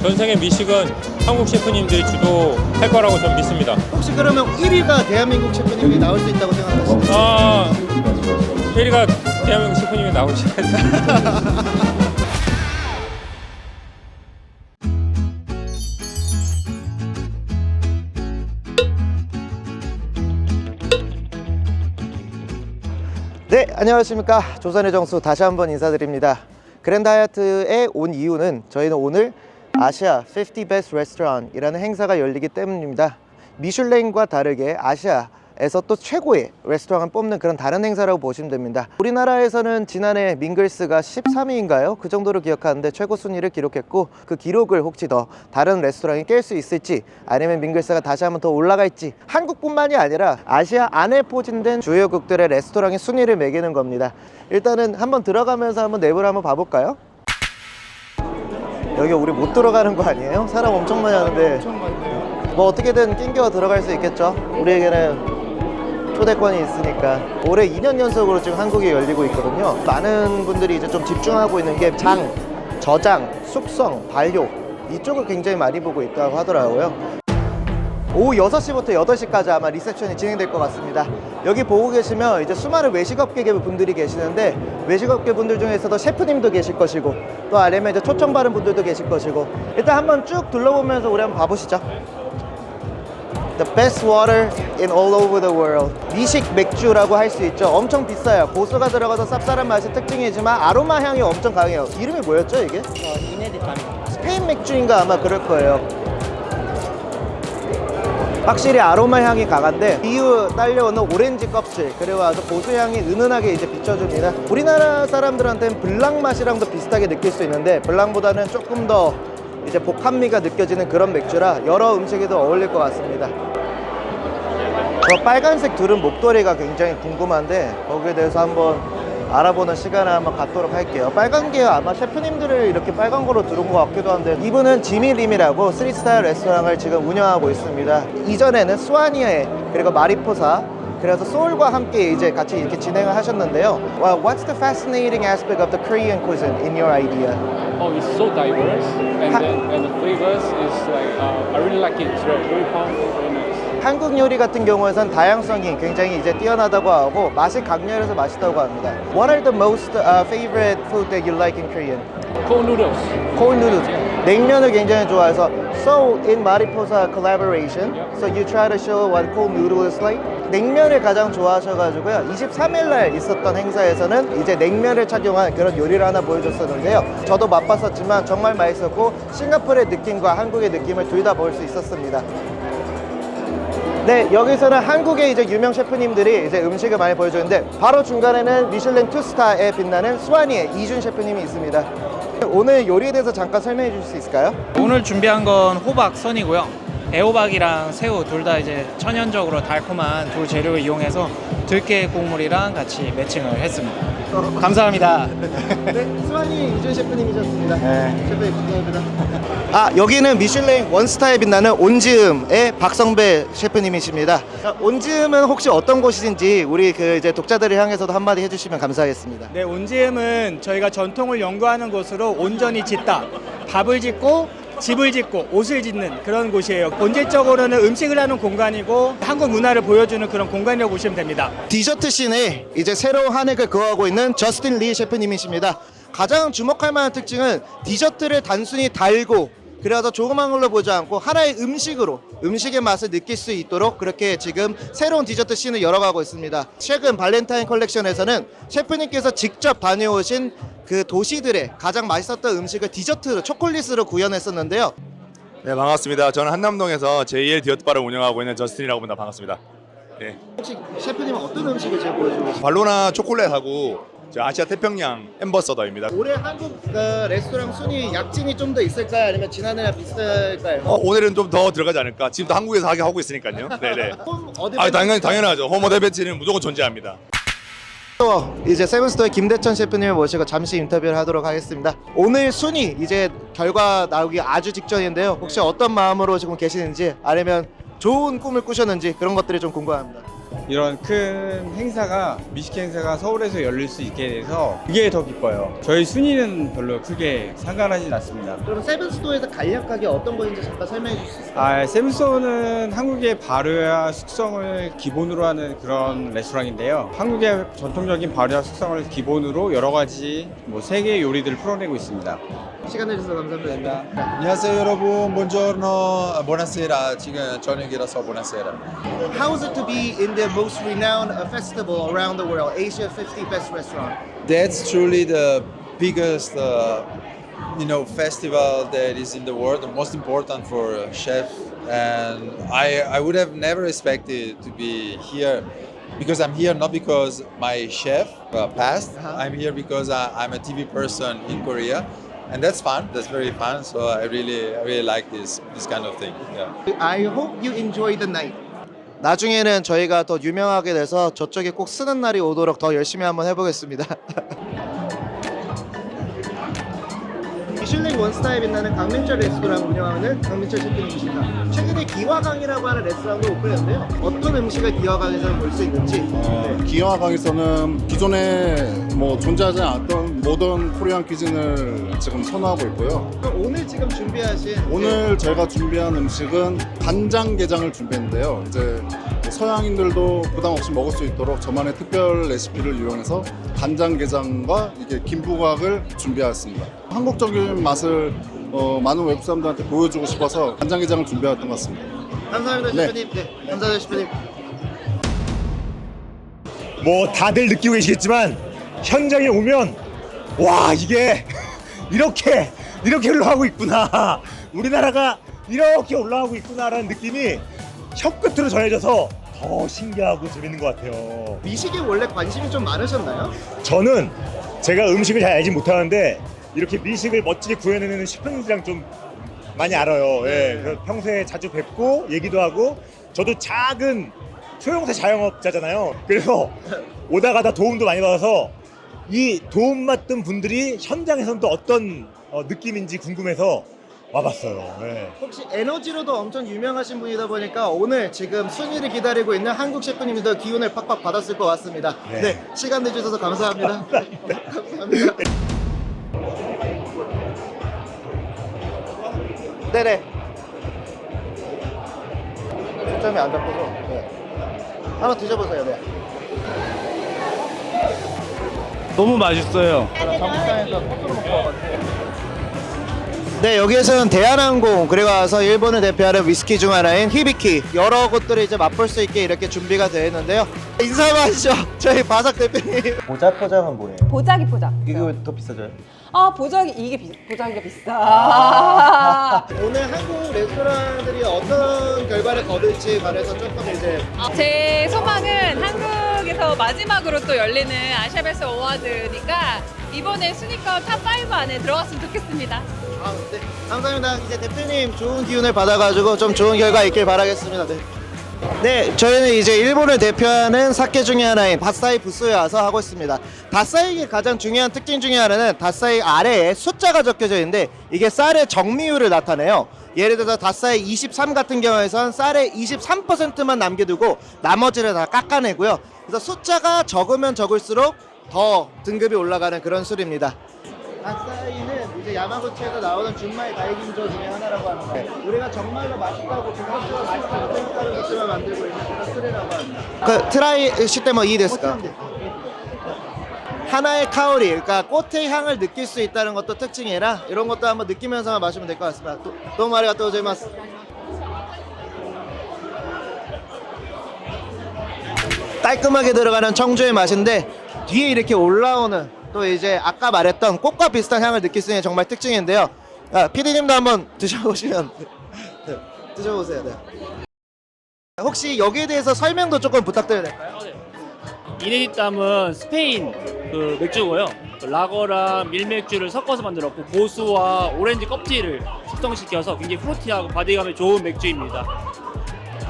전 세계 미식은 한국 셰프님들이 주도할 거라고 저는 믿습니다. 혹시 그러면 1위가 대한민국 셰프님이 나올 수 있다고 생각하시나요? 아, 1위가 대한민국 셰프님이 나오셔야죠. 네, 안녕하십니까. 조선의 정수 다시 한번 인사드립니다. 그랜드 하얏트에 온 이유는 저희는 오늘 아시아 50 Best Restaurant이라는 행사가 열리기 때문입니다. 미슐랭과 다르게 아시아 에서 또 최고의 레스토랑을 뽑는 그런 다른 행사라고 보시면 됩니다. 우리나라에서는 지난해 밍글스가 13위인가요? 그 정도로 기억하는데 최고 순위를 기록했고 그 기록을 혹시 더 다른 레스토랑이 깰 수 있을지 아니면 밍글스가 다시 한번 더 올라갈지 한국뿐만이 아니라 아시아 안에 포진된 주요국들의 레스토랑의 순위를 매기는 겁니다. 일단은 한번 들어가면서 한번 내부를 한번 봐볼까요? 여기 우리 못 들어가는 거 아니에요? 사람 엄청 많이 하는데. 뭐 어떻게든 낑겨 들어갈 수 있겠죠? 우리에게는 초대권이 있으니까. 올해 2년 연속으로 지금 한국에 열리고 있거든요. 많은 분들이 이제 좀 집중하고 있는 게 장, 저장, 숙성, 반려. 이쪽을 굉장히 많이 보고 있다고 하더라고요 오후 6시부터 8시까지 아마 리셉션이 진행될 것 같습니다. 여기 보고 계시면 이제 수많은 외식업계 분들이 계시는데 외식업계 분들 중에서도 셰프님도 계실 것이고 또 아니면 이제 초청 받은 분들도 계실 것이고 일단 한번 쭉 둘러보면서 우리 한번 봐보시죠. The best water in all over the world. 미식 맥주라고 할 수 있죠. 엄청 비싸요. 고수가 들어가서 쌉쌀한 맛이 특징이지만 아로마 향이 엄청 강해요. 이름이 뭐였죠 이게? 스페인 맥주인가 아마 그럴 거예요. 확실히 아로마 향이 강한데 이유 딸려오는 오렌지 껍질 그리고 아주 고수 향이 은은하게 이제 비춰줍니다. 우리나라 사람들한테는 블랑 맛이랑도 비슷하게 느낄 수 있는데 블랑보다는 조금 더 이제 복합미가 느껴지는 그런 맥주라 여러 음식에도 어울릴 것 같습니다. 저 빨간색 두른 목도리가 굉장히 궁금한데 거기에 대해서 한번 알아보는 시간을 한번 갖도록 할게요. 빨간 게 아마 셰프님들을 이렇게 빨간 거로 들은 것 같기도 한데 이분은 지미림이라고 스리스타일 레스토랑을 지금 운영하고 있습니다. 이전에는 스와니에 그리고 마리포사 그래서 소울과 함께 이제 같이 이렇게 진행을 하셨는데요. Well, what's the fascinating aspect of the Korean cuisine in your idea? Oh, it's so diverse, and Ha- then and the flavors is like uh, I really like it. It's very, very powerful, very nice. 한국 요리 같은 경우에선 다양성이 굉장히 이제 뛰어나다고 하고 맛이 강렬해서 맛있다고 합니다. What are the most uh, favorite food that you like in Korean? Cold noodles. Cold noodles. 냉면을 굉장히 좋아해서 So in Mariposa collaboration, so you try to show what cold noodle is like. 냉면을 가장 좋아하셔가지고요. 23일 날 있었던 행사에서는 이제 냉면을 착용한 그런 요리를 하나 보여줬었는데요. 저도 맛봤었지만 정말 맛있었고 싱가포르의 느낌과 한국의 느낌을 둘다볼수 있었습니다. 네, 여기서는 한국의 이제 유명 셰프님들이 이제 음식을 많이 보여주는데 바로 중간에는 미슐랭 투스타에 빛나는 수완이의 이준 셰프님이 있습니다. 오늘 요리에 대해서 잠깐 설명해 주실 수 있을까요? 오늘 준비한 건 호박 선이고요. 애호박이랑 새우 둘 다 이제 천연적으로 달콤한 두 재료를 이용해서 들깨 국물이랑 같이 매칭을 했습니다. 감사합니다. 네, 수완이 이준 셰프님이셨습니다. 셰프님 감사합니다. 아, 여기는 미슐랭 원스타에 빛나는 온즈음의 박성배 셰프님이십니다. 자, 온즈음은 혹시 어떤 곳인지 우리 그 이제 독자들을 향해서도 한마디 해주시면 감사하겠습니다. 네, 온지음은 저희가 전통을 연구하는 곳으로 온전히 짓다. 밥을 짓고 집을 짓고 옷을 짓는 그런 곳이에요. 본질적으로는 음식을 하는 공간이고 한국 문화를 보여주는 그런 공간이라고 보시면 됩니다. 디저트 씬에 이제 새로운 한 획을 그어가고 있는 저스틴 리 셰프님이십니다. 가장 주목할 만한 특징은 디저트를 단순히 달고 그래서 조그만 걸로 보지 않고 하나의 음식으로 음식의 맛을 느낄 수 있도록 그렇게 지금 새로운 디저트 씬을 열어가고 있습니다. 최근 발렌타인 컬렉션에서는 셰프님께서 직접 다녀오신 그 도시들의 가장 맛있었던 음식을 디저트로 초콜릿으로 구현했었는데요. 네 반갑습니다. 저는 한남동에서 JL 디어트바를 운영하고 있는 저스틴이라고 합니다. 반갑습니다. 네. 혹시 셰프님은 어떤 음식을 지금 보여주고 계십니까? 발로나 초콜릿하고 저 아시아 태평양 엠버서더입니다. 올해 한국 그 레스토랑 순위 약진이 좀 더 있을까요? 아니면 지난해랑 비슷할까요? 어, 오늘은 좀 더 들어가지 않을까? 지금도 한국에서 하게 하고 있으니까요. 네네. 홈 어디 아 당연히 당연하죠. 호모 데베치는 무조건 존재합니다. 또 이제 세븐스토어의 김대천 셰프님을 모시고 잠시 인터뷰를 하도록 하겠습니다. 오늘 순위 이제 결과 나오기 아주 직전인데요. 혹시 어떤 마음으로 지금 계시는지 아니면 좋은 꿈을 꾸셨는지 그런 것들이 좀 궁금합니다. 이런 큰 행사가 미식회 행사가 서울에서 열릴 수 있게 돼서 그게 더 기뻐요. 저희 순위는 별로 크게 상관하진 않습니다. 그럼 세븐스토어에서 간략하게 어떤 거인지 잠깐 설명해 줄수 있어요? 아, 샘소는 한국의 발효와 숙성을 기본으로 하는 그런 레스토랑인데요. 한국의 전통적인 발효와 숙성을 기본으로 여러 가지 뭐 세계 요리들을 풀어내고 있습니다. 시간 내주셔서 감사합니다. 안녕하세요 여러분, buongiorno, buonasera. 지금 저녁이라서 buonasera. How is it to be in the most renowned festival around the world, Asia 50 Best Restaurant? That's truly the biggest, uh, you know, festival that is in the world, the most important for a chef. And I, I would have never expected to be here because I'm here not because my chef uh, passed. Uh-huh. I'm here because I, I'm a TV person in Korea. And that's fun. That's very fun. So I really, I really like this, this kind of thing. Yeah. I hope you enjoy the night. 나중에는 저희가 더 유명하게 돼서 저쪽에 꼭 쓰는 날이 오도록 더 열심히 한번 해보겠습니다. 미슐랭 원스타에 빛나는 강민철 레스토랑 운영하는 강민철 셰프님이십니다. 최근에 기화강이라고 하는 레스토랑도 오픈했는데요. 어떤 음식을 기화강에서 볼 수 있는지. 어, 네. 기와방에서는 기존에 뭐 존재하지 않았던 모던 코리안 퀴즈를 지금 선호하고 있고요. 그럼 오늘 지금 준비하신 오늘 제가 준비한 음식은 간장게장을 준비했는데요. 이제 서양인들도 부담 없이 먹을 수 있도록 저만의 특별 레시피를 이용해서 간장게장과 이게 김부각을 준비하였습니다. 한국적인 맛을 어, 많은 외국 사람들한테 보여주고 싶어서 간장게장을 준비했던 것 같습니다. 감사합니다 네. 셰프님. 네. 감사합니다 셰프님. 뭐 다들 느끼고 계시겠지만 현장에 오면 와 이게 이렇게 이렇게 흘러가고 있구나. 우리나라가 이렇게 올라가고 있구나라는 느낌이 혀끝으로 전해져서 더 신기하고 재밌는 것 같아요. 미식에 원래 관심이 좀 많으셨나요? 저는 제가 음식을 잘 알지 못하는데 이렇게 미식을 멋지게 구현해내는 셰프님들이랑 좀 많이 알아요. 예, 그래서 평소에 자주 뵙고 얘기도 하고 저도 작은 소형사 자영업자잖아요. 그래서 오다 가다 도움도 많이 받아서 이 도움 받던 분들이 현장에서는 또 어떤 어, 느낌인지 궁금해서 와봤어요 예. 혹시 에너지로도 엄청 유명하신 분이다 보니까 오늘 지금 순위를 기다리고 있는 한국 셰프님도 기운을 팍팍 받았을 것 같습니다. 네, 네. 시간 내주셔서 감사합니다. 감사합니다. 네네. 초점이 안 잡혀서. 네. 한번 드셔보세요. 네. 너무 맛있어요. 네 여기에서는 대한항공 그리고 와서 일본을 대표하는 위스키 중 하나인 히비키 여러 곳들을 이제 맛볼 수 있게 이렇게 준비가 되어 있는데요 인사 한번 하시죠 저희 바삭 대표님 모자 포장은 뭐예요? 보자기 포장. 이게 왜더 비싸져요? 아 보자기 이게 비, 보자기가 비싸. 오늘 한국 레스토랑들이 어떤 결과를 거둘지 관해서 조금 이제 제 소망은 한국에서 마지막으로 또 열리는 아시아베스 어워드니까 이번에 순위권 탑5 안에 들어갔으면 좋겠습니다. 아, 네. 감사합니다 이제 대표님 좋은 기운을 받아가지고 좀 좋은 결과 있길 바라겠습니다 네. 네, 저희는 이제 일본을 대표하는 사케 중에 하나인 다사이 부스에 와서 하고 있습니다. 다사이의 가장 중요한 특징 중에 하나는 다사이 아래에 숫자가 적혀져 있는데 이게 쌀의 정미율을 나타내요. 예를 들어서 다사이 23 같은 경우에선 쌀의 23%만 남겨두고 나머지를 다 깎아내고요. 그래서 숫자가 적으면 적을수록 더 등급이 올라가는 그런 술입니다. 다사이는 이제 야마구치에서 나오는 준마이 다이긴조 중에 하나라고 합니다. 우리가 정말로 맛있다고 본격적으로 맛있다고 생각하는 것들만 만들고 있는 그런 술이라고 합니다. 그 트라이 시테모 이 데스까? 하나의 카오리, 그러니까 꽃의 향을 느낄 수 있다는 것도 특징이라 이런 것도 한번 느끼면서 마시면 될 것 같습니다. 또, 너무 많이 갔다 오자마스. 깔끔하게 들어가는 청주의 맛인데 뒤에 이렇게 올라오는 또 이제 아까 말했던 꽃과 비슷한 향을 느낄 수 있는 정말 특징인데요. 아, PD님도 한번 드셔보시면 네, 드셔보세요. 네. 혹시 여기에 대해서 설명도 조금 부탁드려도 될까요? 이네디땀은 스페인 그 맥주고요. 그 라거랑 밀맥주를 섞어서 만들었고 고수와 오렌지 껍질을 숙성시켜서 굉장히 프루티하고 바디감이 좋은 맥주입니다.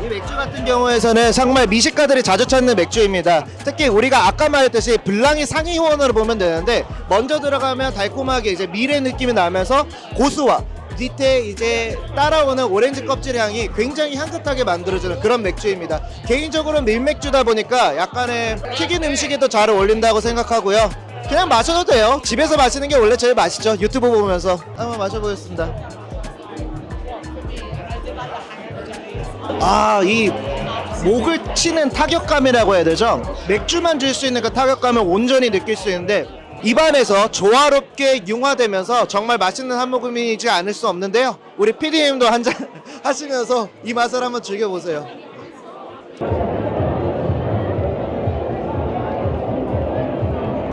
이 맥주 같은 경우에서는 정말 미식가들이 자주 찾는 맥주입니다. 특히 우리가 아까 말했듯이 블랑이 상위 호원으로 보면 되는데 먼저 들어가면 달콤하게 이제 밀의 느낌이 나면서 고수와 밑에 이제 따라오는 오렌지 껍질 향이 굉장히 향긋하게 만들어주는 그런 맥주입니다. 개인적으로 밀맥주다 보니까 약간의 튀긴 음식에도 잘 어울린다고 생각하고요. 그냥 마셔도 돼요. 집에서 마시는 게 원래 제일 맛있죠. 유튜브 보면서 한번 마셔보겠습니다. 아, 이 목을 치는 타격감이라고 해야 되죠? 맥주만 줄 수 있는 그 타격감을 온전히 느낄 수 있는데 입안에서 조화롭게 융화되면서 정말 맛있는 한 모금이지 않을 수 없는데요. 우리 PD님도 한 잔 하시면서 이 맛을 한번 즐겨보세요.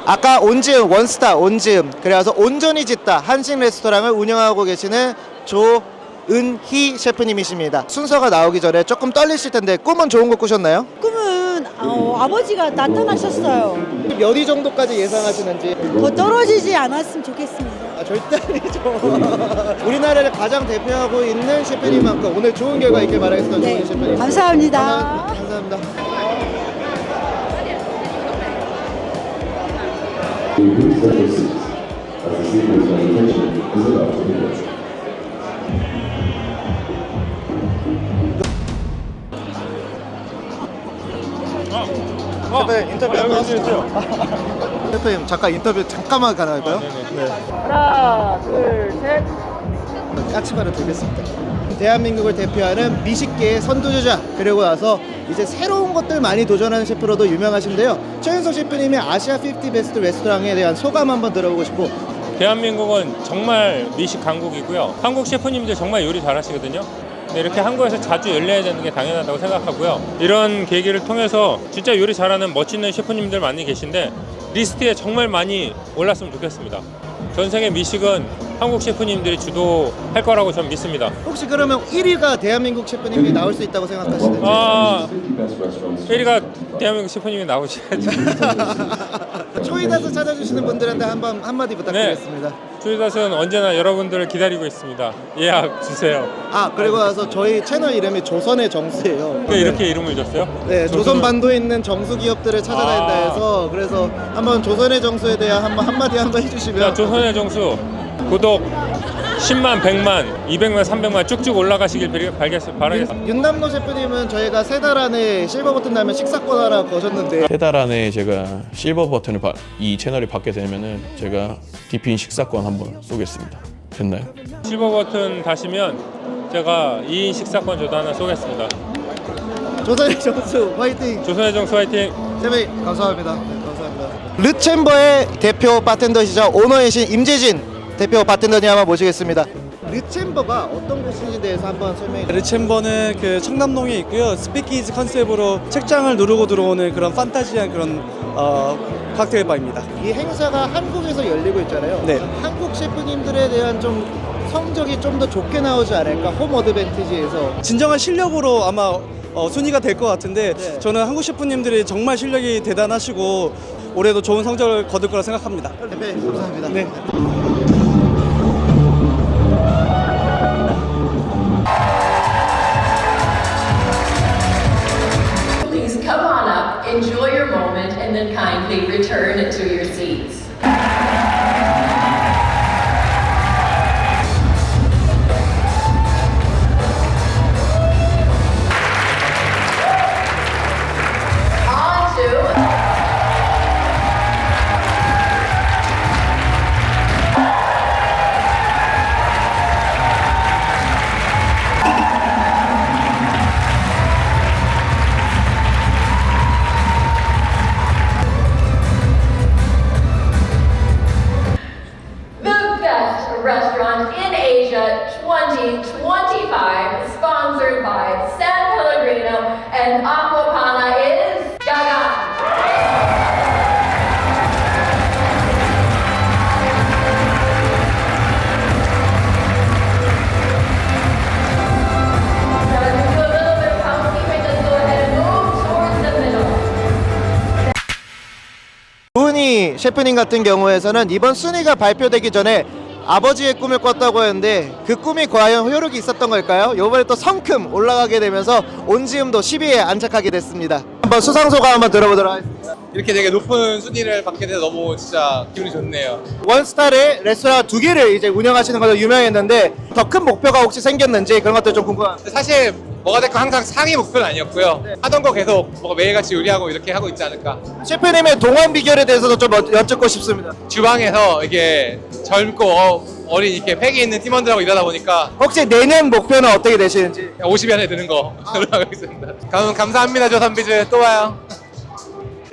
아까 온지음 원스타 온지음 그래서 온전히 짓다 한식 레스토랑을 운영하고 계시는 조 은희 셰프님이십니다. 순서가 나오기 전에 조금 떨리실 텐데 꿈은 좋은 거 꾸셨나요? 꿈은 어, 아버지가 나타나셨어요. 몇 위 정도까지 예상하시는지 더 떨어지지 않았으면 좋겠습니다. 아, 절대 아니죠. 우리나라를 가장 대표하고 있는 셰프님만큼 오늘 좋은 결과 있길 바라겠습니다. 네, 셰프님. 감사합니다. 감사합니다. 셰프님 인터뷰 한번 하시죠. 셰프님 잠깐 인터뷰 잠깐만 가능할까요? 네. 하나, 둘, 셋. 까치발을 들겠습니다. 대한민국을 대표하는 미식계의 선두주자 그리고 나서 이제 새로운 것들 많이 도전하는 셰프로도 유명하신데요. 최윤석 셰프님의 아시아 50 베스트 레스토랑에 대한 소감 한번 들어보고 싶고 대한민국은 정말 미식 강국이고요. 한국 셰프님들 정말 요리 잘하시거든요. 근데 이렇게 한국에서 자주 열려야 되는 게 당연하다고 생각하고요. 이런 계기를 통해서 진짜 요리 잘하는 멋있는 셰프님들 많이 계신데 리스트에 정말 많이 올랐으면 좋겠습니다. 전 세계 미식은 한국 셰프님들이 주도할 거라고 저는 믿습니다. 혹시 그러면 1위가 대한민국 셰프님이 나올 수 있다고 생각하시는지? 아, 1위가 대한민국 셰프님이 나오셔야죠. 초이다스 찾아주시는 분들한테 한번 한마디 부탁드리겠습니다. 조이닷은 언제나 여러분들을 기다리고 있습니다. 예약 주세요. 아 그리고 나서 저희 채널 이름이 조선의 정수예요. 왜 이렇게 이름을 줬어요? 네, 조선 반도에 있는 정수 기업들을 찾아다닌다 아. 해서 그래서 한번 조선의 정수에 대한 한번 한마디 한번 해주시면 자, 조선의 정수 구독 10만, 100만, 200만, 300만 쭉쭉 올라가시길 바라겠- 바라겠습니다. 윤남노 셰프님은 저희가 세 달 안에 실버 버튼 나면 식사권 하나 거셨는데 세 달 안에 제가 실버 버튼을 바- 이 채널이 받게 되면은 제가 디핀 식사권 한번 쏘겠습니다. 됐나요? 실버 버튼 다시면 제가 2인 식사권 저도 하나 쏘겠습니다. 조선의 정수 화이팅! 조선의 정수 화이팅! 셰프님 감사합니다. 네, 감사합니다. 르챔버의 대표 바텐더시자 오너이신 임재진 대표 바텐더님 한번 모시겠습니다. 르챔버가 어떤 곳인지 대해서 한번 설명해 주세요. 르챔버는 그 청담동에 있고요. 스피키즈 컨셉으로 책장을 누르고 들어오는 그런 판타지한 그런 어, 칵테일 바입니다. 이 행사가 한국에서 열리고 있잖아요. 네. 한국 셰프님들에 대한 좀 성적이 좀 더 좋게 나오지 않을까? 홈 어드밴티지에서 진정한 실력으로 아마 어, 순위가 될 것 같은데 네. 저는 한국 셰프님들이 정말 실력이 대단하시고 올해도 좋은 성적을 거둘 거라 생각합니다. 네, 감사합니다. 네. Enjoy your moment, and then kindly return to your seats. 조은희 셰프님 같은 경우에서는 이번 순위가 발표되기 전에 아버지의 꿈을 꿨다고 했는데 그 꿈이 과연 효력이 있었던 걸까요? 이번에 또 성큼 올라가게 되면서 온지음도 10위에 안착하게 됐습니다. 한번 수상 소감 한번 들어보도록 하겠습니다. 이렇게 되게 높은 순위를 받게 돼서 너무 진짜 기분이 좋네요. 원스타의 레스토랑 두 개를 이제 운영하시는 걸로 유명했는데 더 큰 목표가 혹시 생겼는지 그런 것들 좀 궁금합니다. 사실 뭐가 됐건 항상 상위 목표는 아니었고요. 하던 거 계속 뭐가 매일같이 요리하고 이렇게 하고 있지 않을까. 셰프님의 동원 비결에 대해서도 좀 여- 여쭙고 싶습니다. 주방에서 이게 젊고 어, 어린 이렇게 패기 있는 팀원들하고 일하다 보니까 혹시 내년 목표는 어떻게 되시는지? 50위 안에 드는 거 하고 있습니다. 그럼 감사합니다, 저 선비즈. 또 봐요.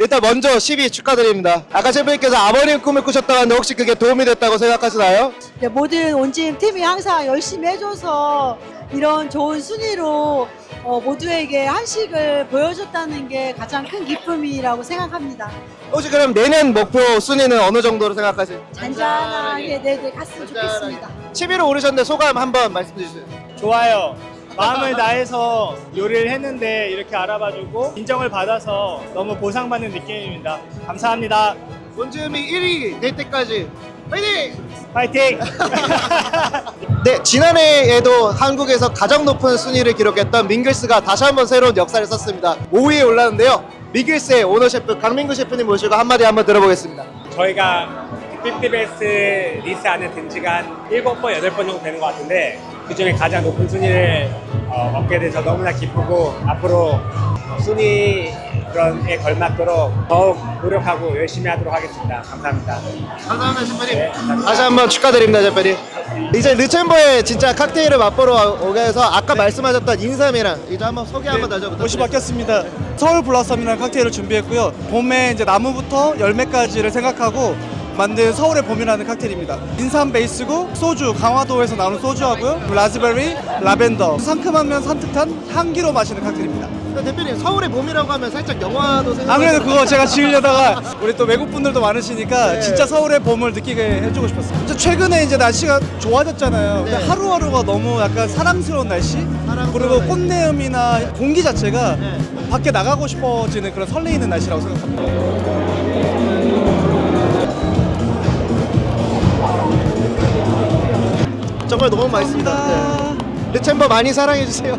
일단 먼저 10위 축하드립니다. 아까 셰프님께서 아버님 꿈을 꾸셨다고 하는데 혹시 그게 도움이 됐다고 생각하시나요? 네, 모든 온짐 팀이 항상 열심히 해줘서 이런 좋은 순위로 어, 모두에게 한식을 보여줬다는 게 가장 큰 기쁨이라고 생각합니다. 혹시 그럼 내년 목표 순위는 어느 정도로 생각하세요? 잔잔하게 네네 갔으면 좋겠습니다. 10위로 오르셨는데 소감 한번 말씀해 주세요. 좋아요. 마음을 다해서 요리를 했는데 이렇게 알아봐주고 인정을 받아서 너무 보상받는 느낌입니다. 감사합니다. 원주미 1위 될 때까지 파이팅! 파이팅! 네, 지난해에도 한국에서 가장 높은 순위를 기록했던 민글스가 다시 한번 새로운 역사를 썼습니다. 5위에 올랐는데요. 민글스의 오너 셰프 강민구 셰프님 모시고 한마디 한번 들어보겠습니다. 저희가 50베스트 리스트 안에 든 지가 한 7번, 8번 정도 되는 것 같은데 그 중에 가장 높은 순위를 어, 얻게 돼서 너무나 기쁘고 앞으로 순위 그런 에 걸맞도록 더욱 노력하고 열심히 하도록 하겠습니다. 감사합니다. 감사합니다, 셰프님. 다시 한번 축하드립니다, 셰프님. 이제 르첸버에 진짜 칵테일을 맛보러 오게 해서 아까 말씀하셨던 인삼이랑 이제 한번 소개 한번 다시 부탁드립니다. 옷이 바뀌었습니다. 서울 블라썸이라는 칵테일을 준비했고요. 봄에 이제 나무부터 열매까지를 생각하고 만든 서울의 봄이라는 칵테일입니다. 인삼 베이스고 소주, 강화도에서 나오는 소주하고요. 라즈베리, 라벤더, 상큼하면 산뜻한 향기로 마시는 칵테일입니다. 대표님 서울의 봄이라고 하면 살짝 영화도 생각. 안 그래도 그거 제가 지으려다가 우리 또 외국 분들도 많으시니까 네. 진짜 서울의 봄을 느끼게 해주고 싶었어요. 진짜 최근에 이제 날씨가 좋아졌잖아요. 네. 하루하루가 너무 약간 사랑스러운 날씨 그리고 꽃내음이나 공기 자체가 네. 밖에 나가고 싶어지는 그런 설레이는 날씨라고 생각합니다. 너무 맛있습니다. 네. 르첸버 많이 사랑해 주세요.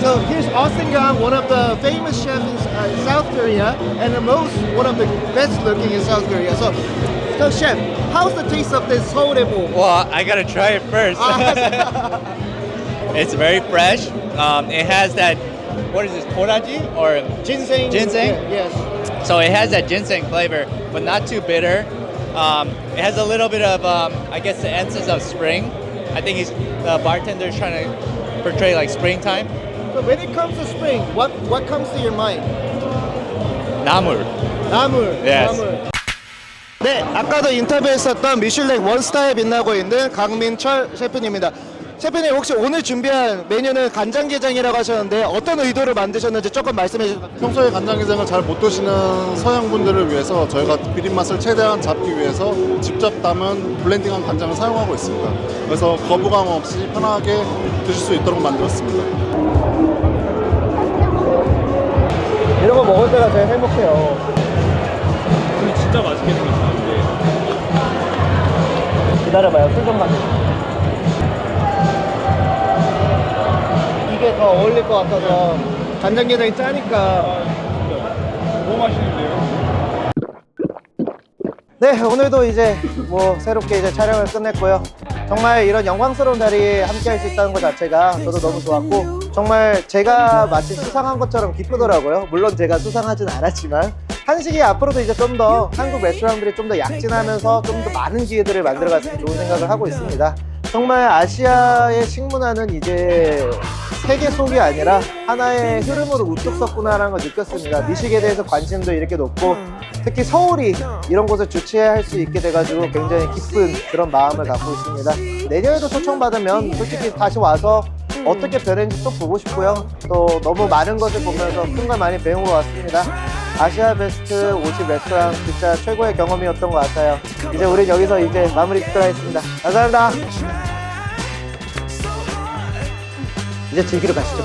So here's Austin Gang, one of the famous chefs in uh, South Korea, and the most one of the best looking in South Korea. So, so chef, how's the taste of this Seoul bowl? Well, I gotta try it first. it's very fresh. Um, it has that, what is this, koraji or ginseng? Ginseng. Yeah, yes. So it has that ginseng flavor, but not too bitter. Um, it has a little bit of, um, I guess, the essence of spring. I think he's the bartender's trying to portray like springtime. So when it comes to spring, what what comes to your mind? Namur. 나물. Yes. 나물. 네, 아까도 인터뷰했었던 미슐랭 원스타에 빛나고 있는 강민철 셰프님입니다. 셰프님 혹시 오늘 준비한 메뉴는 간장게장이라고 하셨는데 어떤 의도로 만드셨는지 조금 말씀해 주세요. 평소에 간장게장을 잘 못 드시는 서양 분들을 위해서 저희가 비린 맛을 최대한 잡기 위해서 직접 담은 블렌딩한 간장을 사용하고 있습니다. 그래서 거부감 없이 편하게 드실 수 있도록 만들었습니다. 이런 거 먹을 때가 제일 행복해요. 진짜 맛있게 생겼는데. 기다려봐요. 술좀 마실게요. 게 더 어울릴 것 같아서 간장게장이 짜니까. 너무 맛있는데요? 네 오늘도 이제 뭐 새롭게 이제 촬영을 끝냈고요. 정말 이런 영광스러운 자리에 함께 할 수 있다는 것 자체가 저도 너무 좋았고 정말 제가 마치 수상한 것처럼 기쁘더라고요. 물론 제가 수상하진 않았지만 한식이 앞으로도 이제 좀 더 한국 레스토랑들이 좀 더 약진하면서 좀 더 많은 기회들을 만들어갔으면 좋은 생각을 하고 있습니다. 정말 아시아의 식문화는 이제 세계 속이 아니라 하나의 흐름으로 우뚝 섰구나라는 걸 느꼈습니다. 미식에 대해서 관심도 이렇게 높고 특히 서울이 이런 곳을 주최할 수 있게 돼가지고 굉장히 기쁜 그런 마음을 갖고 있습니다. 내년에도 초청받으면 솔직히 다시 와서 어떻게 변했는지 또 보고 싶고요. 또 너무 많은 것을 보면서 큰 걸 많이 배운 것 같습니다. 아시아 베스트 50 레스토랑 진짜 최고의 경험이었던 것 같아요. 이제 우린 여기서 이제 마무리 짓도록 하겠습니다. 감사합니다. 이제 즐기러 가시죠.